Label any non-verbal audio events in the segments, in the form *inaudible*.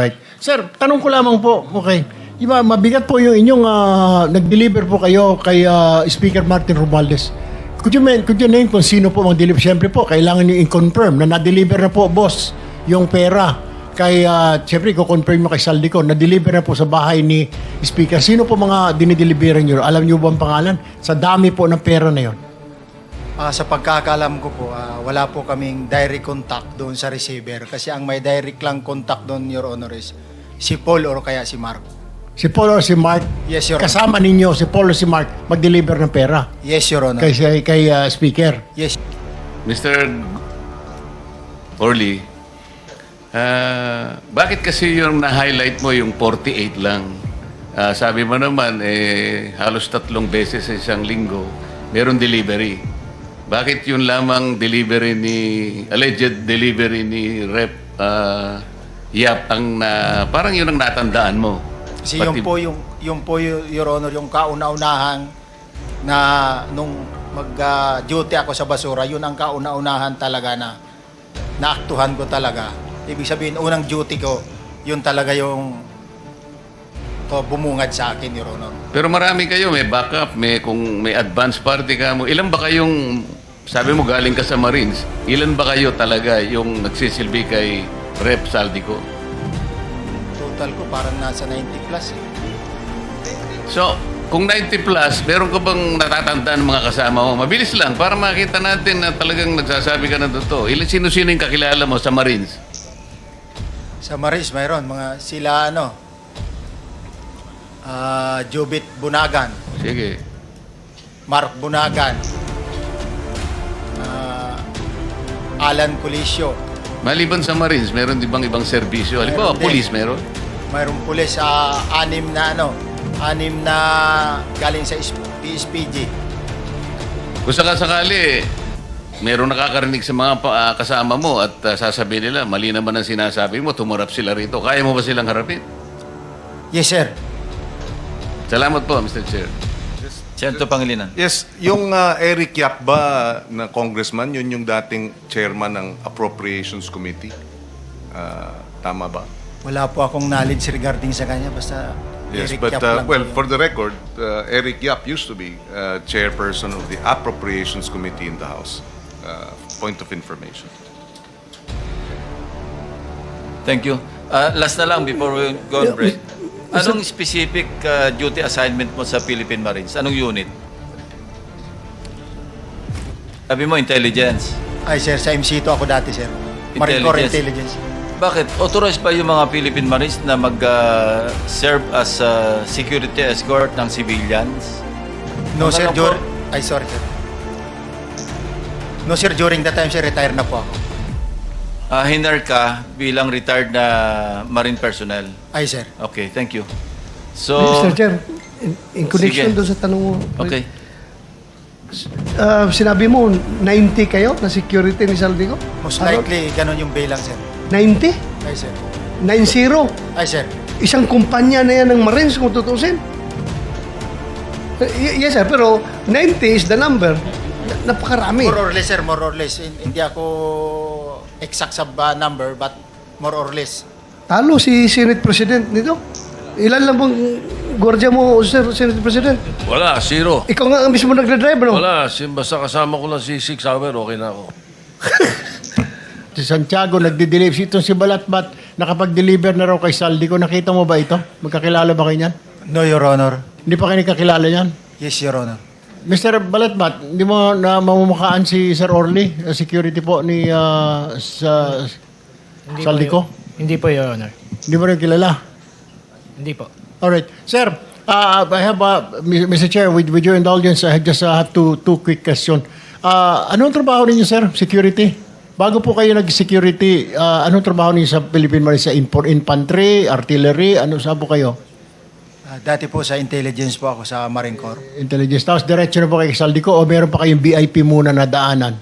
Right. Sir, tanong ko lamang po, okay. Iba, mabigat po yung inyong ah, nag-deliver po kayo kay ah, Speaker Martin Romualdez. Could you, men- could you name kung sino po mag-deliver? Siyempre po, kailangan nyo i-confirm na na-deliver na po, boss, yung pera. Kay, uh, siyempre, ko-confirm mo kay Saldico, na-deliver na po sa bahay ni Speaker. Sino po mga dinideliveran nyo? Alam nyo ba ang pangalan? Sa dami po ng pera na yon. Ah, sa pagkakalam ko po, ah, wala po kaming direct contact doon sa receiver kasi ang may direct lang contact doon, Your Honor, is si Paul or kaya si Mark. Si Paul or si Mark? Yes, Your Honor. Kasama ninyo, si Paul or si Mark, mag-deliver ng pera Yes, Your Honor. kay, kay ah, Speaker. Yes. Mr. Orly, ah, bakit kasi yung na-highlight mo yung 48 lang? Ah, sabi mo naman, eh, halos tatlong beses sa isang linggo, meron delivery. Bakit yun lamang delivery ni, alleged delivery ni Rep ah, Yap ang na, parang yun ang natandaan mo? Kasi yung Pati- po yung yung po Your Honor, yung kauna-unahan na nung mag-duty ako sa basura, yun ang kauna-unahan talaga na naaktuhan ko talaga. Ibig sabihin, unang duty ko, yun talaga yung to bumungad sa akin, Your Honor. Pero marami kayo, may backup, may kung may advance party ka mo. Ilan ba kayong sabi mo galing ka sa Marines? Ilan ba kayo talaga yung nagsisilbi kay Rep Saldico? Total ko parang nasa 90 plus eh. So, kung 90 plus, meron ka bang natatandaan mga kasama mo? Mabilis lang para makita natin na talagang nagsasabi ka ng totoo. Ilan sino-sino yung kakilala mo sa Marines? Sa Maris, mayroon mga sila ano, ah Jubit Bunagan, Sige. Mark Bunagan, Alan Colisio, Maliban sa Marines, meron di bang ibang serbisyo? Halimbawa, din. police meron? mayroong pulis sa anim na ano, anim na galing sa PSPG. Kung sakasakali, meron nakakarinig sa mga pa- ah, kasama mo at ah, sasabihin nila, mali naman ang sinasabi mo, tumarap sila rito. Kaya mo ba silang harapin? Yes, sir. Salamat po, Mr. Chair. Senator Pangilinan. Yes, yung uh, Eric Yap ba na congressman, yun yung dating chairman ng Appropriations Committee? Uh, tama ba? Wala po akong knowledge regarding sa kanya, basta Yes, Eric but Yap uh, lang well, for the record, uh, Eric Yap used to be uh, chairperson of the Appropriations Committee in the House. Uh, point of information. Thank you. Uh, last na lang before we go on break. Anong specific uh, duty assignment mo sa Philippine Marines? Anong unit? Sabi mo, intelligence. Ay, sir, sa MC to ako dati, sir. Marine Corps Intelligence. Bakit? Authorized ba yung mga Philippine Marines na mag-serve as uh, security escort ng civilians? No, Ano sir, lang dur-? Ay, sorry, sir. No, sir, during that time, sir, retire na po ako. Uh, hinar ka bilang retired na Marine personnel. Ay, sir. Okay, thank you. So, Mr. Chair, in, in connection Sige. doon sa tanong mo, okay. ah, sinabi mo, 90 kayo na security ni Saldico? Most likely, ganun yung bilang, sir. 90? Ay, sir. 90? Ay, sir. Isang kumpanya na yan ng Marines kung tutusin. Y- yes, sir, pero 90 is the number. Na- Napakarami. More or less, sir, more or less. Hin- Hindi ako exact sa ba number, but more or less. Talo si Senate President nito. Ilan lang bang gwardiya mo, Sir Senate President? Wala, zero. Ikaw nga ang mismo nagdadrive, no? Wala, basta kasama ko lang si Six Hour, okay na ako. *laughs* Si Santiago nagde-deliver. Si itong si Balatbat, nakapag-deliver na raw kay Saldico. Nakita mo ba ito? Magkakilala ba kayo niyan? No, Your Honor. Hindi pa kayo nagkakilala niyan? Yes, Your Honor. Mr. Balatbat, hindi mo na mamumukhaan si Sir Orly, uh, security po ni uh, sa Hindi Saldico? Po, hindi po, Your Honor. Hindi mo rin kilala? Hindi po. Alright. Sir, uh, I have, uh, Mr. Chair, with, with your indulgence, I just uh, have two, two quick question. Uh, anong trabaho ninyo, sir? Security? Bago po kayo nag-security, uh, anong trabaho ninyo sa Philippine Marines? Sa infantry, artillery, ano saan po kayo? Ah, dati po sa intelligence po ako sa Marine Corps. Intelligence. Tapos diretso na po kay Saldico o meron pa kayong VIP muna na daanan?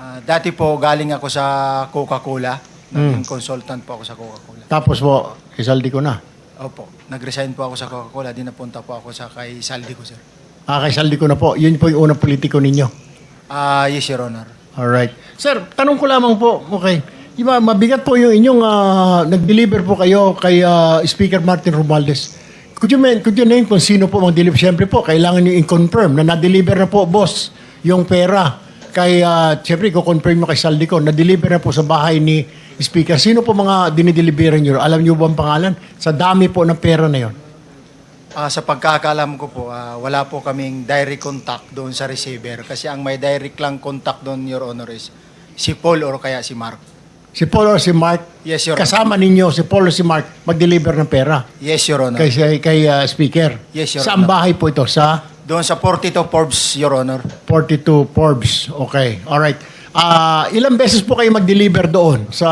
Ah, dati po galing ako sa Coca-Cola. Naging consultant po ako sa Coca-Cola. Tapos po, kay Saldico na. Opo. Nag-resign po ako sa Coca-Cola. Di napunta po ako sa kay Saldico, sir. Ah, kay Saldico na po. Yun po yung unang politiko ninyo. Ah, yes, Your Honor. Alright. Sir, tanong ko lamang po, okay. Iba, mabigat po yung inyong ah, nag-deliver po kayo kay ah, Speaker Martin Romualdez. Could you, men- could you name kung sino po mag-deliver? Siyempre po, kailangan nyo i-confirm na na-deliver na po, boss, yung pera. Kay, uh, siyempre, ko-confirm nyo kay Saldico, na-deliver na po sa bahay ni Speaker. Sino po mga dinideliveran nyo? Alam nyo ba ang pangalan? Sa dami po ng pera na yon. Ah, sa pagkakalam ko po, ah, wala po kaming direct contact doon sa receiver kasi ang may direct lang contact doon, Your Honor, is si Paul or kaya si Mark. Si Paul or si Mark? Yes, Your Honor. Kasama ninyo, si Paul or si Mark, mag-deliver ng pera Yes, Your Honor. kay, kay ah, Speaker. Yes, Your Saan Honor. bahay po ito? Sa? Doon sa 42 Forbes, Your Honor. 42 Forbes. Okay. Alright. Ah, ilang beses po kayo mag-deliver doon sa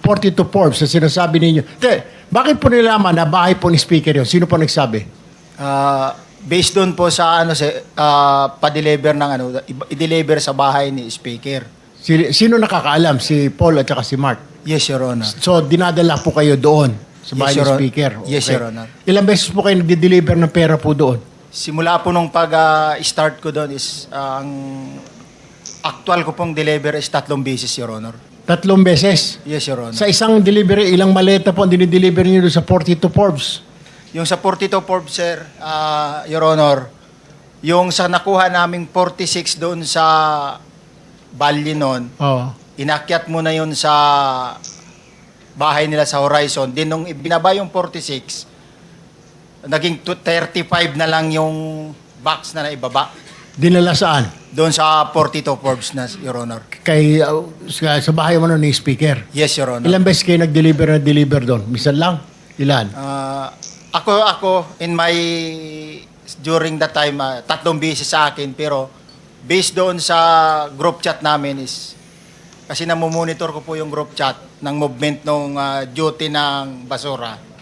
42 Forbes sa sinasabi ninyo? Te, bakit po nilaman na bahay po ni speaker yun? Sino po nagsabi? Ah, based doon po sa ano sa ah, pa-deliver ng ano, i- i-deliver sa bahay ni speaker. Si, sino nakakaalam? Si Paul at saka si Mark. Yes, Your Honor. So, dinadala po kayo doon sa bahay Yes, Your ni Hon- speaker. Yes, Your Honor. Ilang beses po kayo nag-deliver ng pera po doon? Simula po nung pag-start ko doon is ah, ang actual ko pong deliver is tatlong beses, Your Honor. Tatlong beses. Yes, Your Honor. Sa isang delivery, ilang maleta po ang dinideliver niyo doon sa 42 Forbes? Yung sa 42 Forbes, sir, ah, Your Honor, yung sa nakuha naming 46 doon sa Bali noon, Oo. inakyat mo na yun sa bahay nila sa Horizon. Din nung ibinaba yung 46, naging to- 35 na lang yung box na naibaba. Dinala saan? Doon sa 42 Forbes na, Your Honor. Kay, uh, sa, sa bahay mo nun ni speaker? Yes, Your Honor. Ilang beses kayo nag-deliver na deliver doon? Misan lang? Ilan? Ah, ako, ako, in my, during that time, ah, tatlong beses sa akin, pero based doon sa group chat namin is, kasi namumonitor ko po yung group chat ng movement ng duty ng basura.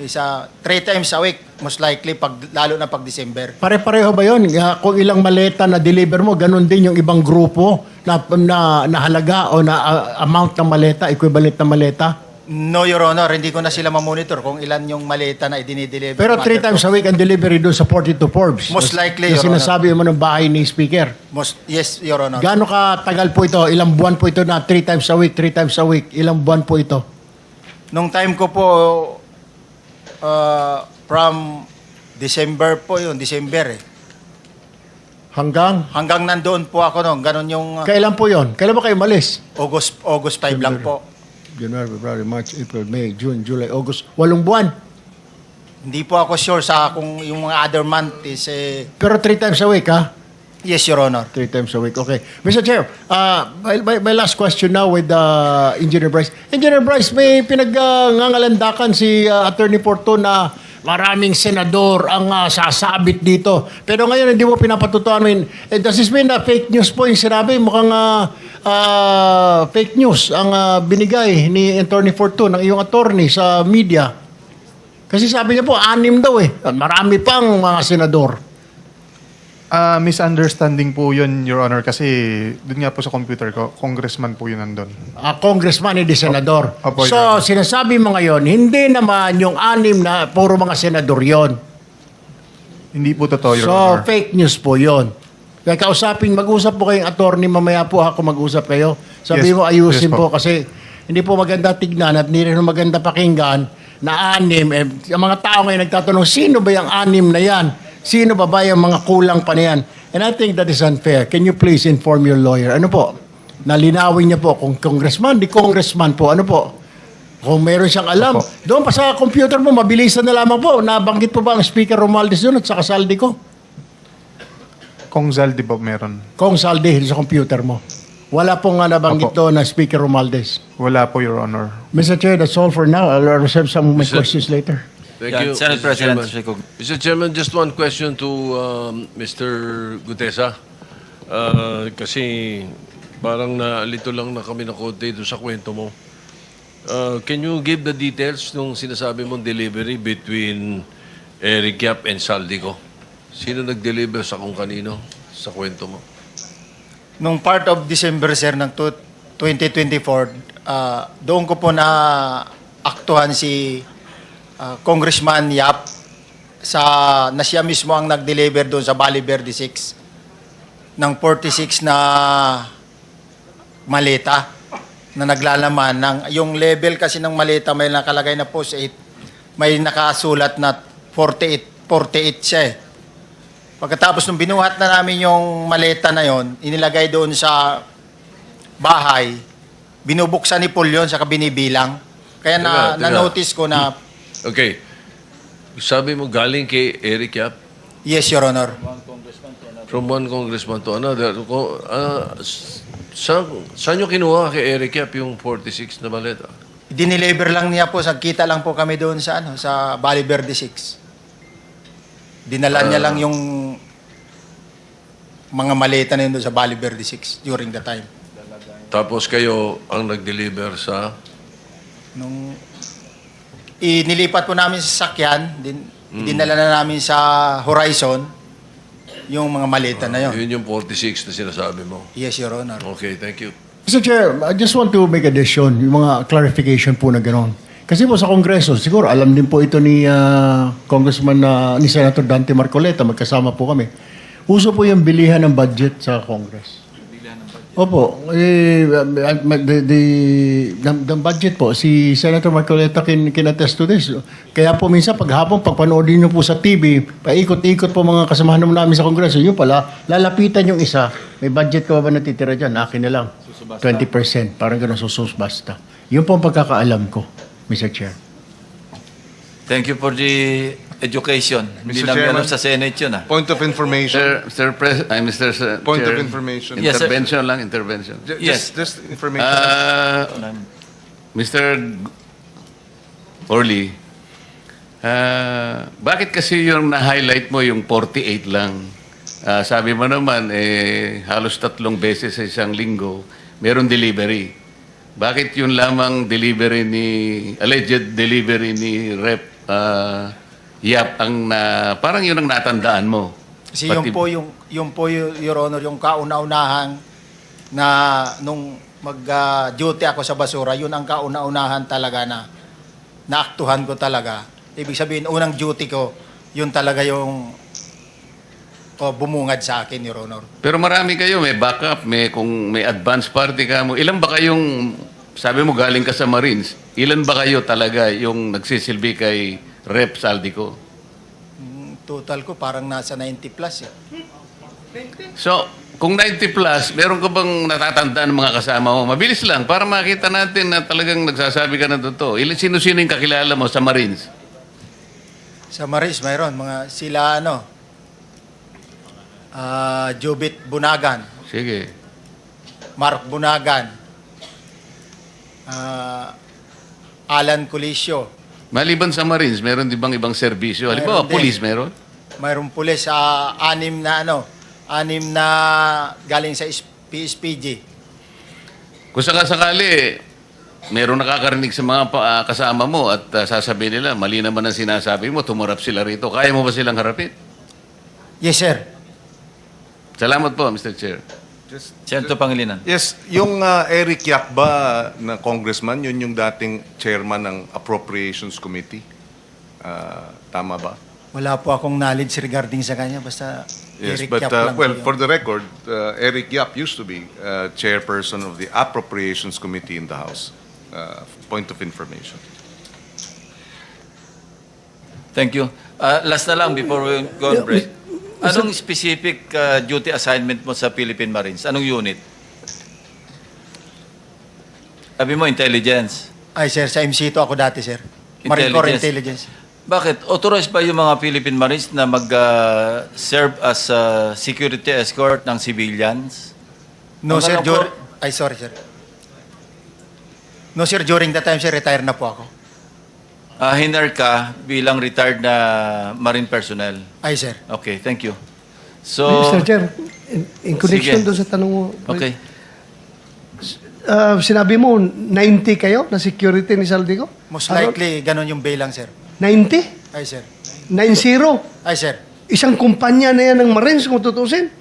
Is ah, three times a week, most likely, pag, lalo na pag December. Pare-pareho ba? Ah, Kung ilang maleta na deliver mo, ganun din yung ibang grupo na, na, na halaga o na ah, amount ng maleta, equivalent na maleta? No, Your Honor, hindi ko na sila mamonitor kung ilan yung maleta na idinideliver. Pero three times a week ang delivery doon sa 42 Forbes. Most likely, Your sinasabi mo ng bahay ni speaker. Most, yes, Your Honor. Gaano ka tagal po ito? Ilang buwan po ito na three times a week, three times a week? Ilang buwan po ito? Nung time ko po, uh, from December po yun, December eh. Hanggang? Hanggang nandoon po ako noon, ganun yung uh, Kailan po yon? Kailan ba kayo malis? August, August 5 lang po. January, February, March, April, May, June, July, August. Walong buwan. Hindi po ako sure sa kung yung mga other month is eh, Pero three times a week, ha? yes, Your Honor. Three times a week. Okay. Mr. Chair, uh, my, my, my last question now with uh, Engineer Bryce. Engineer Bryce, may pinag-ngangalandakan si uh, Attorney Porto na maraming senador ang uh, sasabit dito. Pero ngayon, hindi mo pinapatutuan. I mean, eh, does this mean na fake news po yung sinabi? Mukhang uh, uh, fake news ang uh, binigay ni Attorney Porto ng iyong attorney sa media. Kasi sabi niya po, anim daw eh. Marami pang mga senador. Ah, misunderstanding po yun, Your Honor, kasi dun nga po sa computer ko, congressman po yun nandun. Ah, congressman hindi senador. Opo, so, Honor. sinasabi mo ngayon, hindi naman yung anim na puro mga senador yon. Hindi po totoo, Your So, Honor. fake news po yon. Kaya kausapin, mag-usap po kayong attorney, mamaya po ako mag-usap kayo. Sabi Yes, mo, ayusin yes po. po. kasi hindi po maganda tignan at hindi rin maganda pakinggan na anim. Eh, ang mga tao ngayon nagtatanong, sino ba yung anim na yan? Sino ba ba yung mga kulang pa na yan? And I think that is unfair. Can you please inform your lawyer? Ano po? Nalinawin niya po kung congressman, di congressman po. Ano po? Kung meron siyang alam, Opo. doon pa sa computer mo, mabilisan na lamang po. Nabanggit po ba ang Speaker Romualdez doon at saka saldi ko? Kung Zaldi po meron. Kung saldi sa computer mo. Wala pong nga nabanggit Opo. doon na Speaker Romualdez. Wala po, Your Honor. Mr. Chair, that's all for now. I'll reserve some of my questions later. Thank Yeah, you, Senate Mr. President Chairman. Mr. Chairman, just one question to um, Mr. Gutesa. Uh, kasi parang naalito lang na kami na konti doon sa kwento mo. Uh, can you give the details nung sinasabi mong delivery between Eric Yap and Saldico? Sino nag-deliver sa kung kanino sa kwento mo? Nung part of December, sir, ng tu- 2024, ah, doon ko po na aktuhan si ah, Congressman Yap sa na siya mismo ang nag-deliver doon sa Bali Verde 6 ng 46 na maleta. na naglalaman ng yung level kasi ng malita may nakalagay na post 8 may nakasulat na 48 48 siya eh. Pagkatapos nung binuhat na namin yung maleta na yon, inilagay doon sa bahay, binubuksan ni Paul yun, saka binibilang. Kaya na, na-notice ko na, Okay. Sabi mo galing kay Eric Yap yes, Your Honor. from one congressman to another. Ko- ah, saan, saan nyo kinuha kay Eric Yap yung 46 na maleta? Dineliver lang niya po, sagkita lang po kami doon sa ano, sa Valley Verde 6. Dinala niya lang yung mga maleta na yun doon sa Valley Verde 6 during the time. Tapos kayo ang nag-deliver sa... Nung inilipat po namin sa sakyan, din, dinala na namin sa Horizon yung mga maleta na yun. Yun yung 46 na sinasabi mo. Yes, Your Honor. Okay, thank you. Mr. Chair, I just want to make addition, yung mga clarification po na gano'n. Kasi po sa Kongreso, siguro alam din po ito ni ah, Congressman na ni Senator Dante Marcoleta, magkasama po kami. Uso po yung bilihan ng budget sa Congress. Opo, eh, um, the, the, the, budget po, si Senator Marcoleta kin, kinattest to this. Kaya po minsan paghapon, pag panoodin nyo po sa TV, paikot-ikot po mga kasamahan naman namin sa Kongreso, yun pala, lalapitan yung isa, may budget ka ba ba natitira dyan? Akin na lang. 20%, parang ganun, susus basta. Yun po ang pagkakaalam ko, Mr. Chair. Thank you for the education. Hindi namin alam Chairman. sa Senate yun ah. Point of information. Mr. Mr. Pres- ay, Mr. Sa- Point of Chair, information. Yes, sir. Intervention lang, intervention. Ju- Yes. Just, just information. Ah, Mr. Orly, ah, bakit kasi yung na-highlight mo yung 48 lang? Ah, sabi mo naman, eh, halos tatlong beses sa isang linggo, meron delivery. Bakit yun lamang delivery ni, alleged delivery ni Rep ah, Yap ang na, parang yun ang natandaan mo? Kasi yung Pati- po yung yung po Your Honor yung kauna-unahan na nung mag-duty ako sa basura, yun ang kauna-unahan talaga na naaktuhan ko talaga. Ibig sabihin, unang duty ko, yun talaga yung oh, bumungad sa akin, Your Honor. Pero marami kayo, may backup, may kung may advance party ka mo. Ilan ba kayong sabi mo galing ka sa Marines? Ilan ba kayo talaga yung nagsisilbi kay Rep Saldico? Mm, Total ko parang nasa 90 plus eh. So, kung 90 plus, meron ka bang natatandaan ng mga kasama mo? Mabilis lang para makita natin na talagang nagsasabi ka na totoo. Ilan sino-sino yung kakilala mo sa Marines? Sa Maris, mayroon mga sila ano, ah Jubit Bunagan, Sige. Mark Bunagan, ah Alan Colisio, Maliban sa Marines, meron di bang ibang serbisyo? Halimbawa, Meron din. police meron? mayroong pulis sa anim na ano, anim na galing sa is- PSPG. Kung sakasakali, meron nakakarinig sa mga pa- ah, kasama mo at ah, sasabihin nila, mali naman ang sinasabi mo, tumarap sila rito. Kaya mo ba silang harapin? Yes, sir. Salamat po, Mr. Chair. Just, Senator Pangilinan. yes, yung ah, Eric Yap ba na congressman, yun yung dating chairman ng Appropriations Committee? Ah, tama ba? Wala po akong knowledge regarding sa kanya. Basta Yes, Eric but Yap uh, lang well, yun. for the record, uh, Eric Yap used to be uh, chairperson of the Appropriations Committee in the House. Uh, point of information. Thank you. Ah, last na lang before we go on break. Anong specific ah, duty assignment mo sa Philippine Marines? Anong unit? Sabi mo, intelligence. Ay, sir, sa MC to ako dati, sir. Marine Corps Intelligence. Bakit? Authorized ba yung mga Philippine Marines na mag-serve as ah, security escort ng civilians? No, Ang sir. alam ko- dur- Ay, sorry, sir. No, sir. During that time, sir, retire na po ako. Ah, hiner ka bilang retired na Marine personnel. Ay, sir. Okay, thank you. So, Mr. Chair, in, in connection Sige. doon sa tanong mo, okay. ah, sinabi mo, 90 kayo na security ni Saldico? Most Ano? likely, ganun yung bilang, sir. 90? Ay, sir. 90? Ay, sir. Isang kumpanya na yan ng Marines kung tutusin.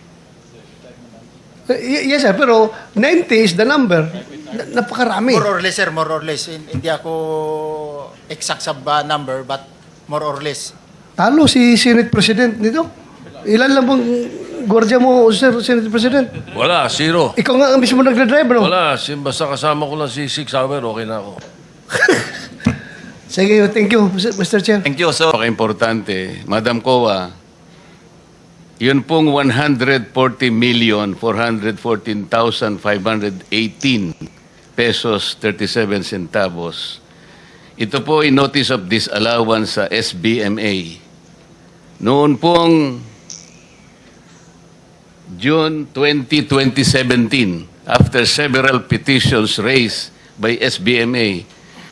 Y- yes, sir, pero 90 is the number. Na- napakarami. More or less, sir. More or less. Hin- Hindi ako exact sa ba number, but more or less. Talo si Senate President nito. Ilan lang bang gwardiya mo, Sir Senate President? Wala, zero. Ikaw nga ang mismo nagdadrive, no? Wala, sim- basta kasama ko lang si Six Hour, okay na ako. *laughs* Sige, thank you, Mr. Chair. Thank you. So, Napaka-importante, Madam Kowa, yun pong 140 million 414,518 pesos 37 centavos. Ito po ay notice of disallowance sa SBMA. Noon pong June 20, 2017, after several petitions raised by SBMA,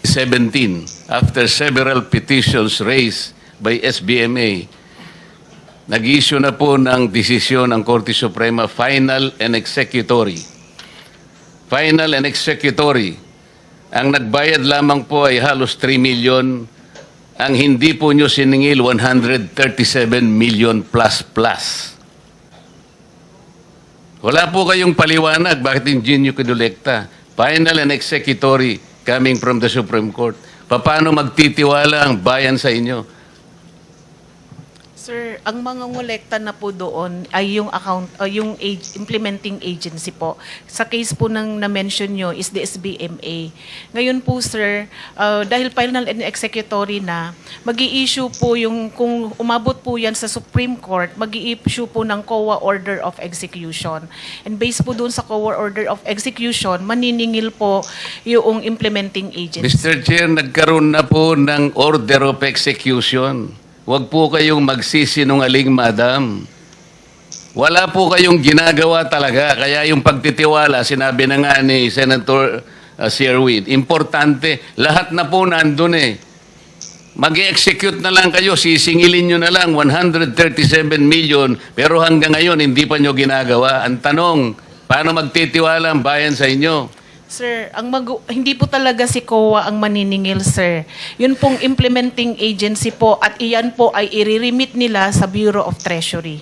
17, after several petitions raised by SBMA, nag-issue na po ng desisyon ang Korte Suprema, final and executory. Final and executory. Ang nagbayad lamang po ay halos 3 million. Ang hindi po nyo siningil, 137 million plus plus. Wala po kayong paliwanag bakit hindi nyo kinolekta. Final and executory coming from the Supreme Court. Paano magtitiwala ang bayan sa inyo? Sir, ang mga ngolekta na po doon ay yung account uh, yung ag- implementing agency po. Sa case po ng na-mention nyo is the SBMA. Ngayon po sir, uh, dahil final and executory na, mag issue po yung kung umabot po yan sa Supreme Court, mag issue po ng COA Order of Execution. And based po doon sa COA Order of Execution, maniningil po yung implementing agency. Mr. Chair, nagkaroon na po ng order of execution. Huwag po kayong magsisinungaling, madam. Wala po kayong ginagawa talaga. Kaya yung pagtitiwala, sinabi na nga ni Senator uh, Sherwin, importante, lahat na po nandun eh. mag-execute na lang kayo, sisingilin nyo na lang 137 million, pero hanggang ngayon hindi pa nyo ginagawa. Ang tanong, paano magtitiwala ang bayan sa inyo? Sir, ang mag- hindi po talaga si COA ang maniningil, sir. Yun pong implementing agency po at iyan po ay i-remit nila sa Bureau of Treasury.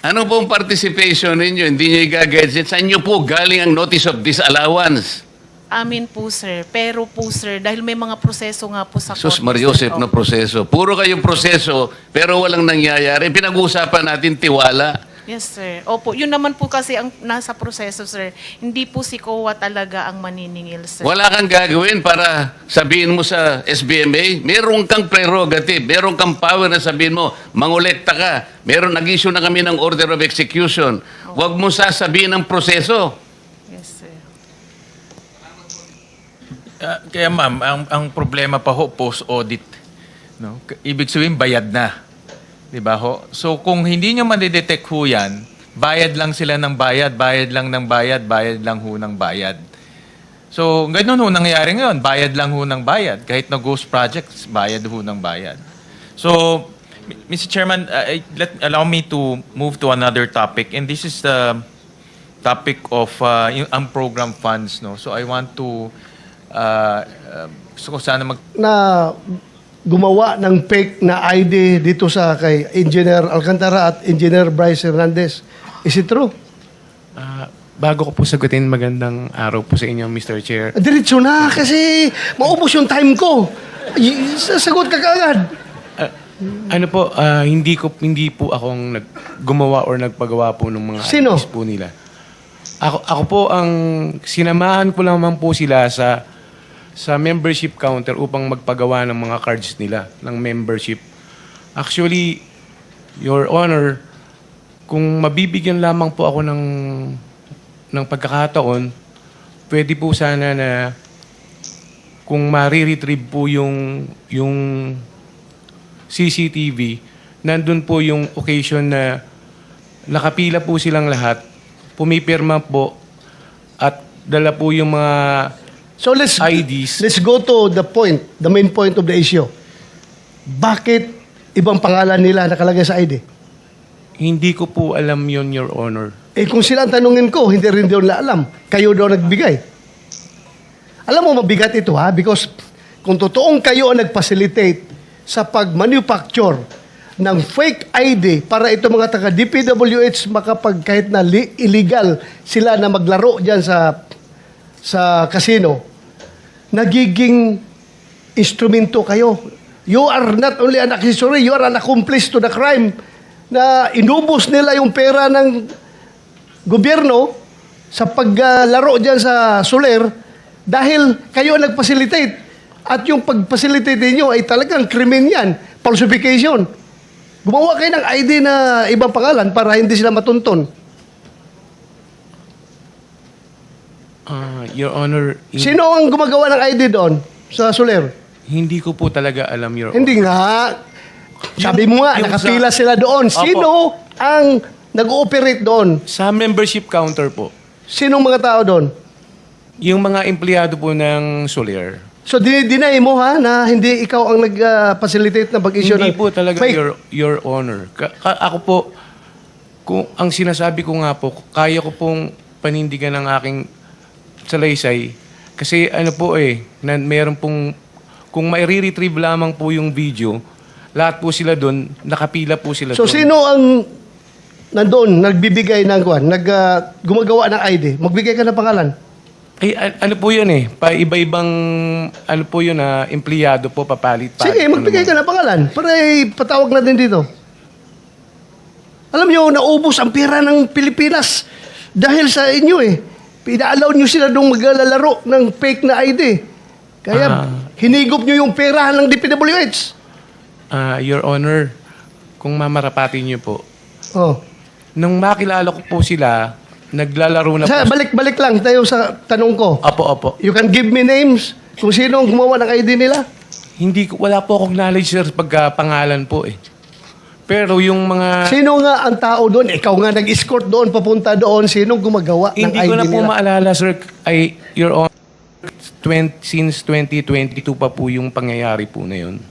Ano pong participation ninyo? Hindi nyo i-gadget. Saan nyo po galing ang notice of disallowance? Amin po, sir. Pero po, sir, dahil may mga proseso nga po sa Sus Mariosep sir. na proseso. Puro kayong proseso, pero walang nangyayari. Pinag-uusapan natin tiwala. Yes, sir. Opo, yun naman po kasi ang nasa proseso, sir. Hindi po si COA talaga ang maniningil, sir. Wala kang gagawin para sabihin mo sa SBMA, meron kang prerogative, meron kang power na sabihin mo, mangolekta ka. Meron, nag-issue na kami ng order of execution. Huwag mo sasabihin ang proseso. Yes, sir. Ah, kaya ma'am, ang, ang problema pa ho, post-audit. No? K- Ibig sabihin, bayad na. Di ba ho? So kung hindi nyo madidetect ho yan, bayad lang sila ng bayad, bayad lang ng bayad, bayad lang ho ng bayad. So ganun ho nangyayari ngayon, bayad lang ho ng bayad. Kahit na ghost projects, bayad ho ng bayad. So, Mr. Chairman, uh, let, allow me to move to another topic. And this is the topic of uh, unprogrammed funds. No? So I want to uh, uh, gusto sana mag na gumawa ng fake na ID dito sa kay Engineer Alcantara at Engineer Bryce Hernandez. Is it true? Ah, bago ko po sagutin, magandang araw po sa inyo, Mr. Chair. Diretso na kasi maubos yung time ko. Y- Sasagot ka kaagad. Ah, ano po, ah, hindi ko hindi po akong nag gumawa or nagpagawa po ng mga Sino? IDs po nila. Ako ako po ang sinamahan ko lamang po sila sa sa membership counter upang magpagawa ng mga cards nila ng membership. Actually, Your Honor, kung mabibigyan lamang po ako ng ng pagkakataon, pwede po sana na kung ma-retrieve po yung yung CCTV, nandun po yung occasion na nakapila po silang lahat, pumipirma po at dala po yung mga So let's IDs. let's go to the point, the main point of the issue. Bakit ibang pangalan nila nakalagay sa ID? hindi ko po alam yon Your Honor. Eh kung sila ang tanungin ko, hindi rin daw nila alam. Kayo daw nagbigay. Alam mo, mabigat ito ha? Because kung totoong kayo ang nag-facilitate sa pag-manufacture ng fake ID para ito mga taga DPWH makapag kahit na illegal sila na maglaro dyan sa sa casino, nagiging instrumento kayo. You are not only an accessory, you are an accomplice to the crime na inubos nila yung pera ng gobyerno sa paglaro dyan sa Soler dahil kayo ang nag-facilitate. At yung pag-facilitate ninyo ay talagang krimen yan. Falsification. Gumawa kayo ng ID na ibang pangalan para hindi sila matunton. Ah, Your Honor, hin- Sino ang gumagawa ng ID doon sa Soler? hindi ko po talaga alam, Your Honor. Hindi nga. Sabi mo nga, yung nakapila sa- sila doon. Opo. Sino ang nag-ooperate doon? Sa membership counter po, Sinong mga tao doon? yung mga empleyado po ng Soler, So, dinay mo ha na hindi ikaw ang nag-facilitate na pag-issue Hindi ng... po talaga. Your, Your Honor. Ka- ka- ako po, kung ang sinasabi ko nga po, kaya ko pong panindigan ng aking salaysay. Kasi ano po eh, na, meron pong, kung may retrieve lamang po yung video, lahat po sila doon, nakapila po sila So, doon. sino ang nandoon, nagbibigay ng kwan, nag, ah, gumagawa ng ID? Magbigay ka ng pangalan. Ay, an- ano po yun eh, pa iba-ibang, ano po yun na, empleyado po, papalit. Sige, magbigay ka ng pangalan para eh, patawag natin dito. Alam nyo, naubos ang pera ng Pilipinas dahil sa inyo eh. Pina-allow nyo sila nung maglalaro ng fake na ID. Kaya Ah. hinigop nyo yung pera ng DPWH. Ah, Your Honor, kung mamarapatin niyo po, Oh. nung makilala ko po sila, naglalaro na Sa, po. balik-balik lang tayo sa tanong ko. Opo, opo. You can give me names kung sino ang gumawa ng ID nila. Hindi ko, wala po akong knowledge sir pagka pangalan po eh. Pero yung mga, Sino nga ang tao doon? Ikaw nga nag-escort doon, papunta doon. Sino gumagawa ng hindi ID ko na po nila? maalala sir, ay, Your Honor, 20, since 2022 pa po yung pangyayari po na yun.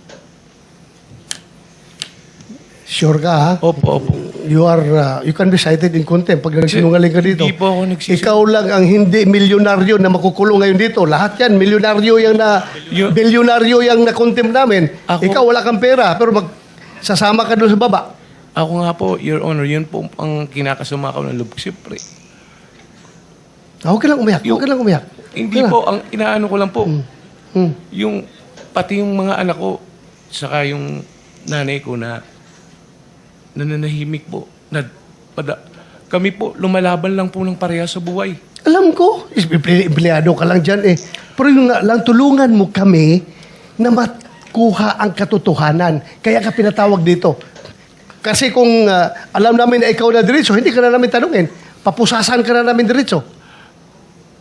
Sure ka ha? Opo, opo. You are, uh, you can be cited in contempt pag nagsinungaling ka dito. Hindi po ako nagsisinungaling. Ikaw lang ang hindi milyonaryo na makukulong ngayon dito. Lahat yan, milyonaryo yung na, Yo- bilyonaryo yung na contempt namin. Ako- Ikaw wala kang pera, pero mag, sasama ka doon sa baba. Ako nga po, Your Honor, yun po ang kinakasama ko ng loob. Siyempre, Ah, Huwag ka lang umiyak, huwag ka lang umiyak. hindi ka po, ang inaano ko lang po, lang. Hmm. yung, pati yung mga anak ko, saka yung nanay ko na nananahimik po. Na, pada, kami po, lumalaban lang po ng pareha sa buhay. Alam ko, is- emple- empleyado ka lang dyan eh. Pero yung lang, tulungan mo kami na makuha ang katotohanan. Kaya ka pinatawag dito. Kasi kung ah, alam namin na ikaw na diretso, hindi ka na namin tanungin. Papusasan ka na namin diretso.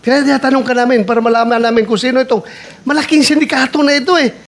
Kaya tinatanong ka namin para malaman namin kung sino itong malaking sindikato na ito eh.